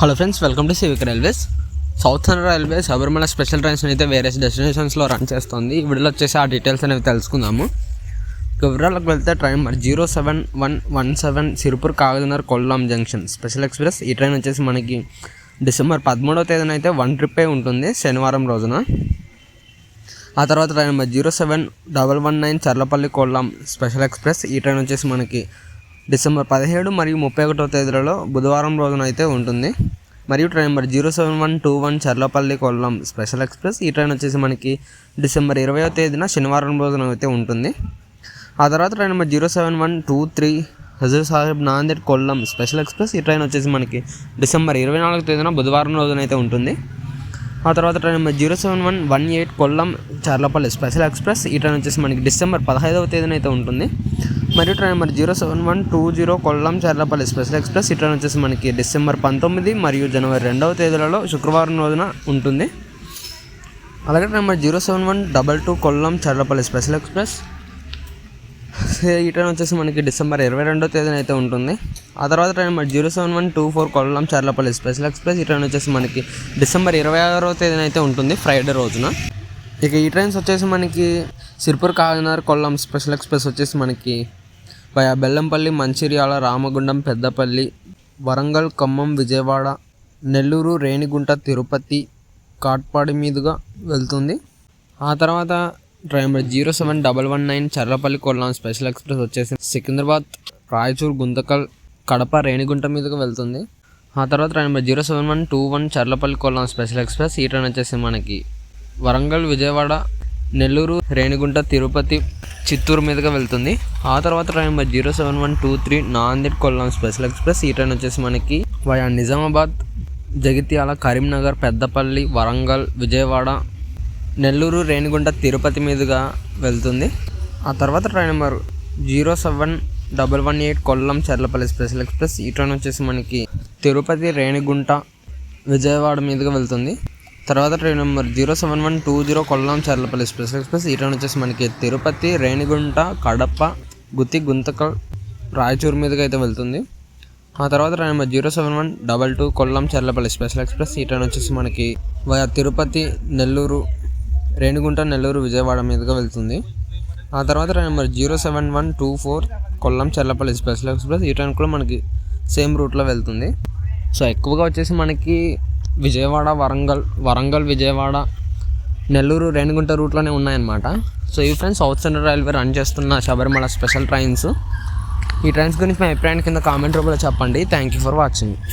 Hello friends welcome to civic railways south central railway Sabarimala special trains అయితే వేరే డెస్టినేషన్స్లో run చేస్తుంది. ఈ వీడియోలో వచ్చేసి ఆ డీటెయిల్స్ అనేవి తెలుసుకుందాము. వివరాలకు వెళ్తే ట్రైన్ మరి zero seven one one seven Sirpur Kagaznagar Kollam junction. Special express ఈ ట్రైన్ వచ్చేసి మనకి డిసెంబర్ పదమూడవ తేదీన అయితే వన్ ట్రిప్పే ఉంటుంది శనివారం రోజున. ఆ తర్వాత train number zero seven double one nine Cherlapalli Kollam. Special express ఈ ట్రైన్ వచ్చేసి మనకి డిసెంబర్ పదిహేడు మరియు ముప్పై ఒకటో తేదీలలో బుధవారం రోజున అయితే ఉంటుంది. మరియు train number zero seven one two one Cherlapalli Kollam special express. ఈ ట్రైన్ వచ్చేసి మనకి డిసెంబర్ ఇరవయో తేదీన శనివారం రోజున అయితే ఉంటుంది. ఆ తర్వాత train number zero seven one two three Hazur Sahib Nanded Kollam special express. ఈ ట్రైన్ వచ్చేసి మనకి డిసెంబర్ ఇరవై నాలుగు తేదీన బుధవారం రోజున అయితే ఉంటుంది. ఆ తర్వాత train number zero seven one one eight Kollam Cherlapalli special express ఈ ట్రైన్ వచ్చేసి మనకి డిసెంబర్ పదహైదవ తేదీన అయితే ఉంటుంది. మరియు train number zero seven one two zero Kollam Cherlapalli special express ఈ ట్రైన్ వచ్చేసి మనకి డిసెంబర్ పంతొమ్మిది మరియు జనవరి రెండవ తేదీలలో శుక్రవారం రోజున ఉంటుంది. అలాగే train number zero seven one double two Kollam Cherlapalli special express ఈ ట్రైన్ వచ్చేసి మనకి డిసెంబర్ ఇరవై రెండో తేదీన అయితే ఉంటుంది. ఆ తర్వాత ట్రైన్ మరి zero seven one two four Kollam Cherlapalli special express ఈ ట్రైన్ వచ్చేసి మనకి డిసెంబర్ ఇరవై ఆరో తేదీన అయితే ఉంటుంది ఫ్రైడే రోజున. ఇక ఈ ట్రైన్స్ వచ్చేసి మనకి సిర్పూర్ కాకినాడ కొల్లం స్పెషల్ ఎక్స్ప్రెస్ వచ్చేసి మనకి వయా బెల్లంపల్లి మంచిర్యాల రామగుండం పెద్దపల్లి వరంగల్ ఖమ్మం విజయవాడ నెల్లూరు రేణిగుంట తిరుపతి కాట్పాడి మీదుగా వెళ్తుంది. ఆ తర్వాత train number zero seven double one nine Cherlapalli Kollam special express వచ్చేసి సికింద్రాబాద్ రాయచూర్ గుంతకల్ కడప రేణిగుంట మీదకు వెళ్తుంది. ఆ తర్వాత train number zero seven one two one Cherlapalli Kollam special express ఈ ట్రైన్ వచ్చేసి మనకి వరంగల్ విజయవాడ నెల్లూరు రేణిగుంట తిరుపతి చిత్తూరు మీదుగా వెళ్తుంది. ఆ తర్వాత train number zero seven one two three Nanded Kollam special express ఈ ట్రైన్ వచ్చేసి మనకి వయా నిజామాబాద్ జగిత్యాల కరీంనగర్ పెద్దపల్లి వరంగల్ విజయవాడ నెల్లూరు రేణిగుంట తిరుపతి మీదుగా వెళ్తుంది. ఆ తర్వాత train number zero seven double one eight Kollam Cherlapalli special express. ఈ ట్రైన్ వచ్చేసి మనకి తిరుపతి రేణిగుంట విజయవాడ మీదుగా వెళ్తుంది. తర్వాత train number zero seven one two zero Kollam Cherlapalli special express. ఈ ట్రైన్ వచ్చేసి మనకి తిరుపతి రేణిగుంట కడప గుత్తి గుంతకల్ రాయచూరు మీదుగా అయితే వెళ్తుంది. ఆ తర్వాత train number zero seven one double two Kollam Cherlapalli special express. ఈ ట్రైన్ వచ్చేసి మనకి తిరుపతి నెల్లూరు రేణిగుంట నెల్లూరు విజయవాడ మీదుగా వెళ్తుంది. ఆ తర్వాత number zero seven one two four Kollam Cherlapalli special express ఈ ట్రైన్ కూడా మనకి సేమ్ రూట్లో వెళ్తుంది. సో ఎక్కువగా వచ్చేసి మనకి విజయవాడ వరంగల్ వరంగల్ విజయవాడ నెల్లూరు రేణిగుంట రూట్లోనే ఉన్నాయన్నమాట. సో ఈ friends south central railway run చేస్తున్న శబరిమల స్పెషల్ ట్రైన్స్. ఈ ట్రైన్స్ గురించి మీ అభిప్రాయం కింద కామెంట్ రూపంలో చెప్పండి. Thank you for watching.